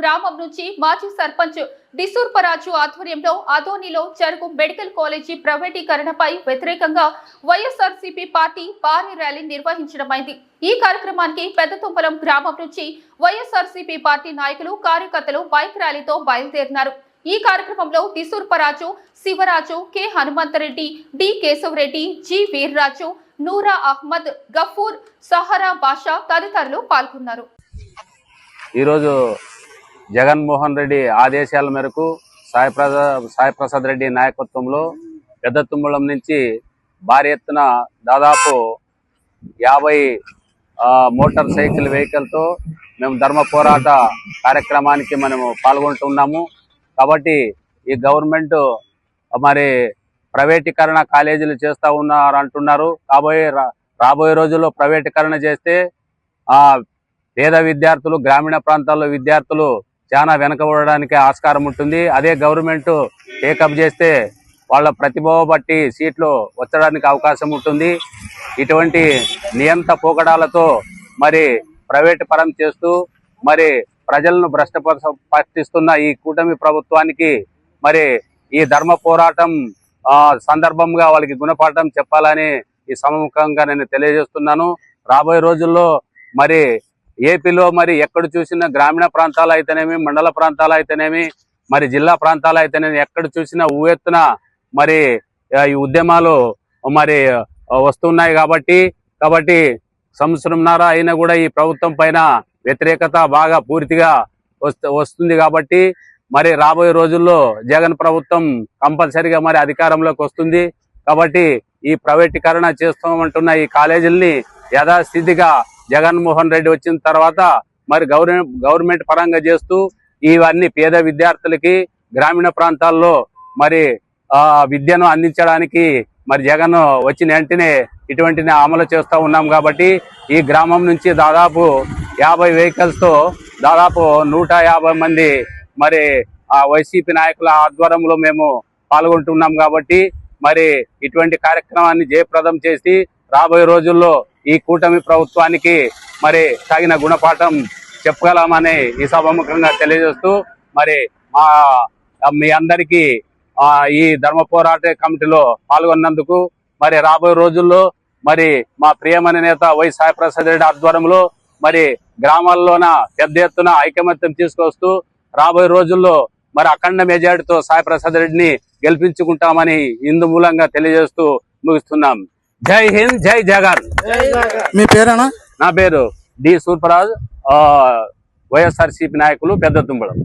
గ్రామం నుంచి మాజీ సర్పంచ్ డిసూర్పరాజు ఆధ్వర్యంలో అదోనిలో జరుగు మెడికల్ కాలేజీ ప్రైవేటీకరణపై వ్యతిరేకంగా వైఎస్ఆర్సీపీ పార్టీ భారీ ర్యాలీ నిర్వహించడమైంది. ఈ కార్యక్రమానికి పెద్దతుంపలం గ్రామం నుంచి వైఎస్ఆర్సీపీ పార్టీ నాయకులు కార్యకర్తలు బైక్ ర్యాలీతో బయలుదేరినారు. ఈ కార్యక్రమంలో దిసూర్పరాజు Sivaraju K. Hanumanthareddy D. Kesavareddy G. Veerraju Noora Ahmed Gafoor Sahara Basha తదితరులు పాల్గొన్నారు. ఈరోజు జగన్మోహన్ రెడ్డి ఆదేశాల మేరకు సాయి ప్రసాద్ సాయి ప్రసాద్ రెడ్డి నాయకత్వంలో పెద్ద తుమ్మలం నుంచి భారీ ఎత్తున దాదాపు యాభై ఆ, మోటార్ సైకిల్ వెహికల్తో మేము ధర్మ పోరాట కార్యక్రమానికి మనము పాల్గొంటున్నాము. కాబట్టి ఈ గవర్నమెంట్ మరి ప్రైవేటీకరణ కాలేజీలు చేస్తూ ఉన్నారు అంటున్నారు. కాబోయే రాబోయే రోజుల్లో ప్రైవేటీకరణ చేస్తే ఆ పేద విద్యార్థులు గ్రామీణ ప్రాంతాల్లో విద్యార్థులు చాలా వెనకబడడానికి ఆస్కారం ఉంటుంది. అదే గవర్నమెంట్ టేకప్ చేస్తే వాళ్ళ ప్రతిభ బట్టి సీట్లు వచ్చడానికి అవకాశం ఉంటుంది. ఇటువంటి నియంత పోకడాలతో మరి ప్రైవేట్ పరం చేస్తూ మరి ప్రజలను భ్రష్టపరచ పట్టిస్తున్న ఈ కూటమి ప్రభుత్వానికి మరి ఈ ధర్మ పోరాటం ఆ, సందర్భంగా వాళ్ళకి గుణపాఠం చెప్పాలని ఈ సముఖంగా నేను తెలియజేస్తున్నాను. రాబోయే రోజుల్లో మరి ఏపీలో మరి ఎక్కడ చూసినా గ్రామీణ ప్రాంతాలు అయితేనేమి మండల ప్రాంతాలు అయితేనేమి మరి జిల్లా ప్రాంతాలు అయితేనేమి ఎక్కడ చూసినా ఊవెత్తున మరి ఈ ఉద్యమాలు మరి వస్తున్నాయి కాబట్టి కాబట్టి సంవత్సరంన్నర అయినా కూడా ఈ ప్రభుత్వం పైన వ్యతిరేకత బాగా పూర్తిగా వస్తుంది కాబట్టి మరి రాబోయే రోజుల్లో జగన్ ప్రభుత్వం కంపల్సరిగా మరి అధికారంలోకి వస్తుంది కాబట్టి ఈ ప్రైవేటీకరణ చేస్తామంటున్న ఈ కాలేజీల్ని యథాస్థితిగా జగన్మోహన్ రెడ్డి వచ్చిన తర్వాత మరి గవర్నమెంట్ గవర్నమెంట్ పరంగా చేస్తూ ఇవన్నీ పేద విద్యార్థులకి గ్రామీణ ప్రాంతాల్లో మరి ఆ విద్యను అందించడానికి మరి జగన్ వచ్చిన వెంటనే ఇటువంటి అమలు చేస్తూ ఉన్నాం కాబట్టి ఈ గ్రామం నుంచి దాదాపు యాభై వెహికల్స్తో దాదాపు నూట యాభై మంది మరి ఆ వైసీపీ నాయకుల ఆధ్వర్యంలో మేము పాల్గొంటున్నాం కాబట్టి మరి ఇటువంటి కార్యక్రమాన్ని జయప్రదం చేసి రాబోయే రోజుల్లో ఈ కూటమి ప్రభుత్వానికి మరి తగిన గుణపాఠం చెప్పగలమని ఈ సభాముఖంగా తెలియజేస్తూ మరి మా మీ అందరికీ ఈ ధర్మ పోరాట కమిటీలో పాల్గొన్నందుకు మరి రాబోయే రోజుల్లో మరి మా ప్రియమైన నేత వై సాయి ప్రసాద్ రెడ్డి ఆధ్వర్యంలో మరి గ్రామాల్లోన పెద్ద ఎత్తున ఐకమత్యం తీసుకొస్తూ రాబోయే రోజుల్లో మరి అఖండ మెజార్టీతో సాయి ప్రసాద్ రెడ్డిని గెలిపించుకుంటామని ఇందు మూలంగా తెలియజేస్తూ ముగిస్తున్నాం. జై హింద్ జై జగన్. మీ పేరేనా? నా పేరు డి సూర్పరాజ్ వైఎస్ఆర్సీపీ నాయకులు పెద్ద తుంబడం